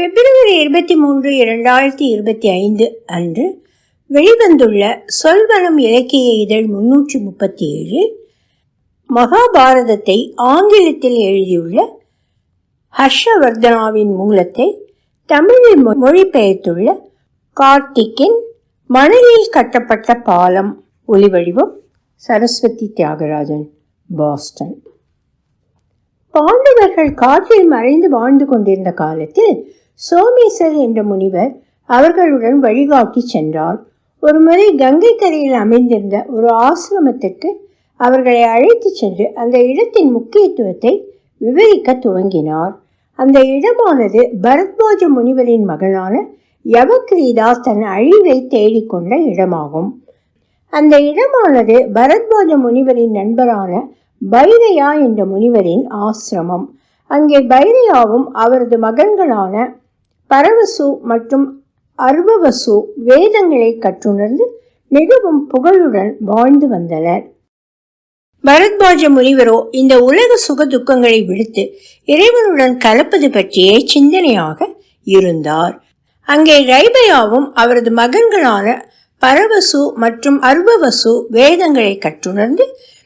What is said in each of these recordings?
பிப்ரவரி இருபத்தி மூன்று இரண்டாயிரத்தி இருபத்தி ஐந்து அன்று வெளிவந்துள்ள சொல்வனம் இலக்கிய இதழ் முன்னூற்றி முப்பத்தி ஏழு மகாபாரதத்தை ஆங்கிலத்தில் எழுதியுள்ள ஹர்ஷவர்தனாவின் மூலத்தை தமிழில் மொ- மொழிபெயர்த்துள்ள கார்த்திக்கின் மணலில் கட்டப்பட்ட பாலம் ஒளிவடிவம் சரஸ்வதி தியாகராஜன் பாஸ்டன். பாண்டவர்கள் காற்றில் மறைந்து வாழ்ந்து கொண்டிருந்த காலத்தில் சோமேசர் என்ற முனிவர் அவர்களுடன் வழிகாட்டி சென்றார். ஒருமுறை கங்கை கரையில் அமைந்திருந்த ஒரு ஆசிரமத்திற்கு அவர்களை அழைத்துச் சென்று அந்த இடத்தின் முக்கியத்துவத்தை விவரிக்க துவங்கினார். அந்த இடமானது பரத்வாஜ முனிவரின் மகனான யவக்ரீதா தன் அழிவை தேடிக்கொண்ட இடமாகும். அந்த இடமானது பரத்வாஜ முனிவரின் நண்பரான பைரையா என்ற முனிவரின் ஆசிரமம். அங்கே பைரையாவும் அவரது மகன்களான பரவசு மற்றும் அர்வவசு வேதங்களை கற்றுணர்ந்து மிகவும் புகழுடன் வாழ்ந்து வந்தனர். பரத்வாஜ முனிவரோ இந்த உலக சுக துக்கங்களை விடுத்து இறைவனுடன் கலப்பது பற்றியே சிந்தனையாக இருந்தார். அங்கே ரைபயாவும் அவரது மகன்களான பரவசு மற்றும் அர்வவசு வேதங்களை கற்றுணர்ந்து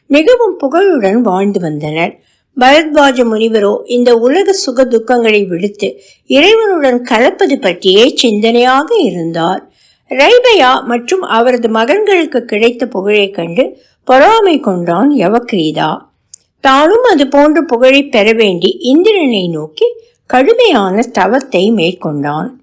மிகவும் புகழுடன் வாழ்ந்து வந்தனர். பரத்வாஜ முனிவரோ இந்த உலக சுக துக்கங்களை விடுத்து இறைவனுடன் கலப்பது பற்றியே சிந்தனையாக இருந்தார். ரைபயா மற்றும் அவரது மகன்களுக்கு கிடைத்த புகழைக் கண்டு பொறாமை கொண்டான் யவக்ரீதா. தானும் அது போன்ற புகழை பெற வேண்டி இந்திரனை நோக்கி கடுமையான தவத்தை மேற்கொண்டான்.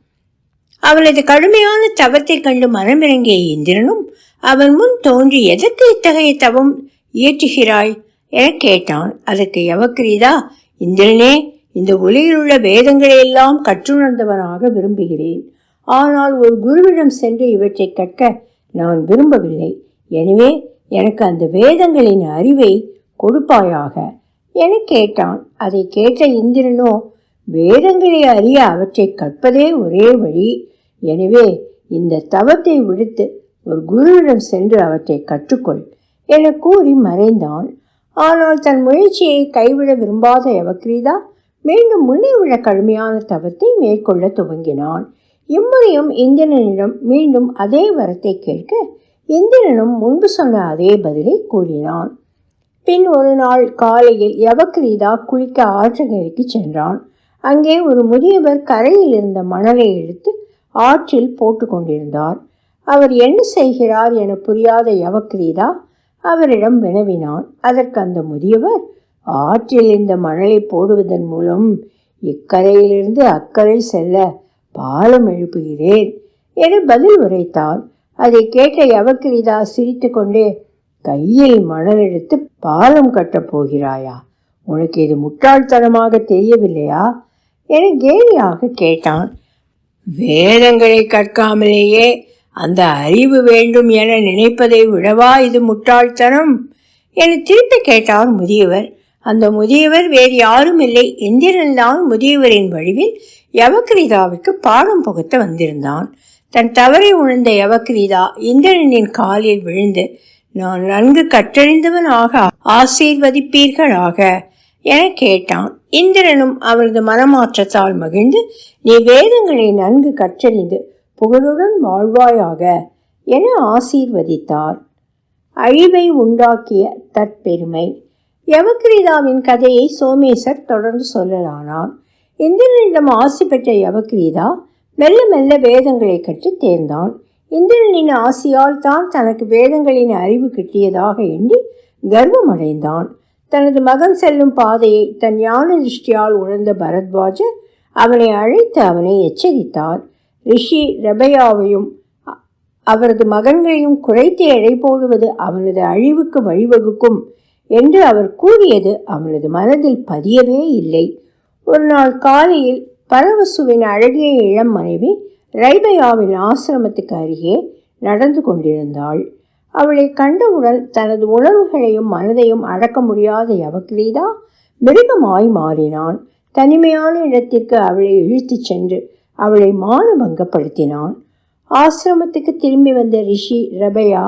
அவளது கடுமையான தவத்தை கண்டு மனமிறங்கிய இந்திரனும் அவன் முன் தோன்றி எதற்கு இத்தகைய தவம் இயற்றுகிறாய்? என கேட்டான். அதற்கு யவக்கிரீதா இந்திரனே இந்த உலகில் உள்ள வேதங்களை எல்லாம் கற்றுணர்ந்தவனாக விரும்புகிறேன். ஆனால் ஒரு குருவிடம் சென்று இவற்றை கற்க நான் விரும்பவில்லை. எனவே எனக்கு அந்த வேதங்களின் அறிவை கொடுப்பாயாக. என கேட்டான். அதை கேட்ட இந்திரனோ வேதங்களை அறிய அவற்றை கற்பதே ஒரே வழி. எனவே இந்த தவத்தை விடுத்து ஒரு குருவிடம் சென்று அவற்றை கற்றுக்கொள் என கூறி மறைந்தான். ஆனால் தன் முயற்சியை கைவிட விரும்பாத யவக்ரீதா மீண்டும் முன்னே உள்ள கடுமையான தவத்தை மேற்கொள்ள துவங்கினான் இம்முறையும் இந்திரனிடம் மீண்டும் அதே வரத்தை கேட்க இந்திரனும் முன்பு சொன்ன அதே பதிலை கூறினான். பின் ஒரு நாள் காலையில் யவக்ரீதா குளிக்க ஆற்றங்கரைக்கு சென்றான். அங்கே ஒரு முதியவர் கரையில் இருந்த மணலை எடுத்து ஆற்றில் போட்டு கொண்டிருந்தார். அவர் என்ன செய்கிறார் என புரியாத யவக்ரீதா அவரிடம் வினவினான். அதற்கு அந்த முதியவர் ஆற்றில் இந்த மணலை போடுவதன் மூலம் இக்கரையிலிருந்து அக்கறை செல்ல பாலம் எழுப்புகிறேன் என பதில் உரைத்தார் அதை கேட்ட யவக்கிரிதா சிரித்துக்கொண்டே கையில் மணல் எடுத்து பாலம் கட்டப் போகிறாயா? உனக்கு இது முட்டாள்தனமாக தெரியவில்லையா? என கேலியாக கேட்டான். வேதங்களை கற்காமலேயே அந்த அறிவு வேண்டும் என நினைப்பதை விடவா இது முட்டாள்தனம்? என திருப்பி கேட்டார் முதியவர். அந்த முதியவர் வேறு யாரும் இல்லை. இந்திரன்தான் முதியவரின் வடிவில் யவக்கிரீதாவுக்கு பாடம் புகுத்த வந்திருந்தான். தன் தவறை உணர்ந்த யவக்கிரீதா இந்திரனின் காலில் விழுந்து நான் நன்கு கற்றறிந்தவனாக ஆசீர்வதிப்பீர்களாக? என கேட்டான். இந்திரனும் அவரது மனமாற்றத்தால் மகிழ்ந்து நீ வேதங்களை நன்கு கற்றறிந்து புகழுடன் வாழ்வாயாக என ஆசீர்வதித்தார். அழிவை உண்டாக்கிய தற்பெருமை. யவக்கிரீதாவின் கதையை சோமேசர் தொடர்ந்து சொல்லலானார் இந்திரனிடம் ஆசி பெற்ற யவக்கிரீதா மெல்ல மெல்ல வேதங்களை கற்றுத் தேர்ந்தான். இந்திரனின் ஆசியால் தான் தனக்கு வேதங்களின் அறிவு கிட்டியதாக எண்ணி கர்வமடைந்தான். தனது மகன் செல்லும் பாதையை தன் ஞான திருஷ்டியால் உணர்ந்த பரத்வாஜர் அவனை அழைத்து அவனை எச்சரித்தார். ரிஷி ரெபையாவையும் அவரது மகன்களையும் குறைத்து எடை போடுவது அவனது அழிவுக்கு வழிவகுக்கும் என்று அவர் கூறியது அவனது மனதில் பதியவே இல்லை. ஒரு நாள் காலையில் பரவசுவின் அழகிய இளம் மனைவி ரைபையாவின் ஆசிரமத்துக்கு அருகே நடந்து கொண்டிருந்தாள். அவளை கண்டவுடன் தனது உணர்வுகளையும் மனதையும் அடக்க முடியாத யவக்ரீதா மிருகமாய் மாறினான். தனிமையான இடத்திற்கு அவளை இழுத்துச் சென்று அவளை மானபங்கப்படுத்தினான். ஆசிரமத்துக்கு திரும்பி வந்த ரிஷி ரபையா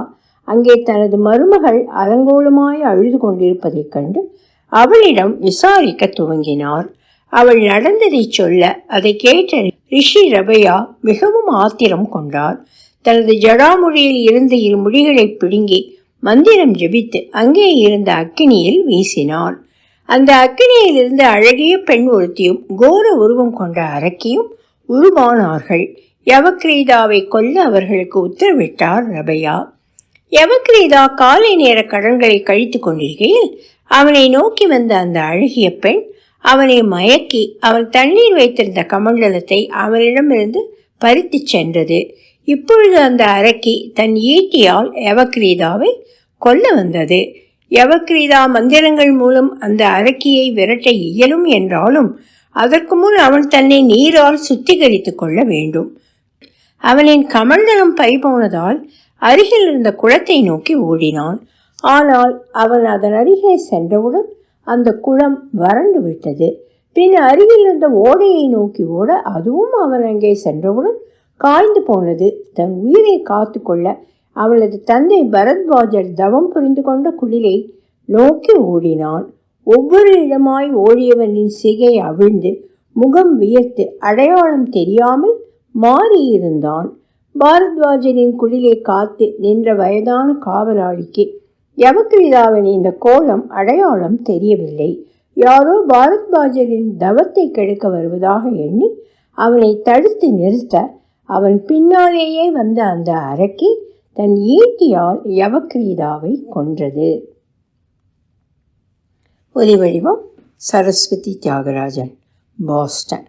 அங்கே தனது மருமகள் அலங்கோலமாய் அழுது கொண்டிருப்பதைக் கண்டு அவளிடம் விசாரிக்க துவங்கினார். அவள் நடந்ததைச் சொல்ல அதை கேட்ட ரிஷி ரபையா மிகவும் ஆத்திரம் கொண்டார். தனது ஜடாமுடியில் இருந்த இரு முடிகளை பிடுங்கி மந்திரம் ஜெபித்து அங்கே இருந்த அக்கினியில் வீசினார். அந்த அக்கினியில் இருந்த அழகிய பெண் ஒருத்தியும் கோர உருவம் கொண்ட அரக்கியும் உருவானார்கள் யவக்ரீதாவை கொல்ல அவர்களுக்கு உத்தரவிட்டார் ரபையா. யவக்ரீதா காலை நேர கடன்களை கழித்து கொண்டிருக்கையில் அவனை நோக்கி வந்த அந்த அழகிய பெண் அவனை மயக்கி அவன் தண்ணீர் வைத்திருந்த கமண்டலத்தை அவனிடமிருந்து பறித்து சென்றது. இப்பொழுது அந்த அரக்கி தன் ஈட்டியால் யவக்ரீதாவை கொல்ல வந்தது. யவக்ரீதா மந்திரங்கள் மூலம் அந்த அரக்கியை விரட்ட இயலும் என்றாலும் அதற்கு முன் அவன் தன்னை நீரால் சுத்திகரித்துக் கொள்ள வேண்டும். அவனின் கமண்டலம் போனதால் அருகில் இருந்த குளத்தை நோக்கி ஓடினான். ஆனால் அவன் அதன் அருகே சென்றவுடன் அந்த குளம் வறண்டு விட்டது. பின் அருகில் இருந்த ஓடையை நோக்கி ஓட அதுவும் அவன் அங்கே சென்றவுடன் காய்ந்து போனது. தன் உயிரை காத்து கொள்ள அவளது தந்தை பரத்வாஜர் தவம் புரிந்து கொண்ட குளிரை நோக்கி ஓடினான். ஒவ்வொரு இடமாய் ஓடியவனின் சிகை அவிழ்ந்து முகம் வியர்த்து அடையாளம் தெரியாமல் மாறியிருந்தான். பாரத்வாஜரின் குளிரை காத்து நின்ற வயதான காவலாளிக்கு யவக்கிரிதாவின் இந்த கோலம் அடையாளம் தெரியவில்லை. யாரோ பாரத்வாஜரின் தவத்தை கெடுக்க வருவதாக எண்ணி அவனை தடுத்து நிறுத்த அவன் பின்னாலேயே வந்த அந்த அரக்கி தன் ஈட்டியால் யவக்கிரீதாவை கொன்றது. ஒலி வடிவம் சரஸ்வதி தியாகராஜன் பாஸ்டன்.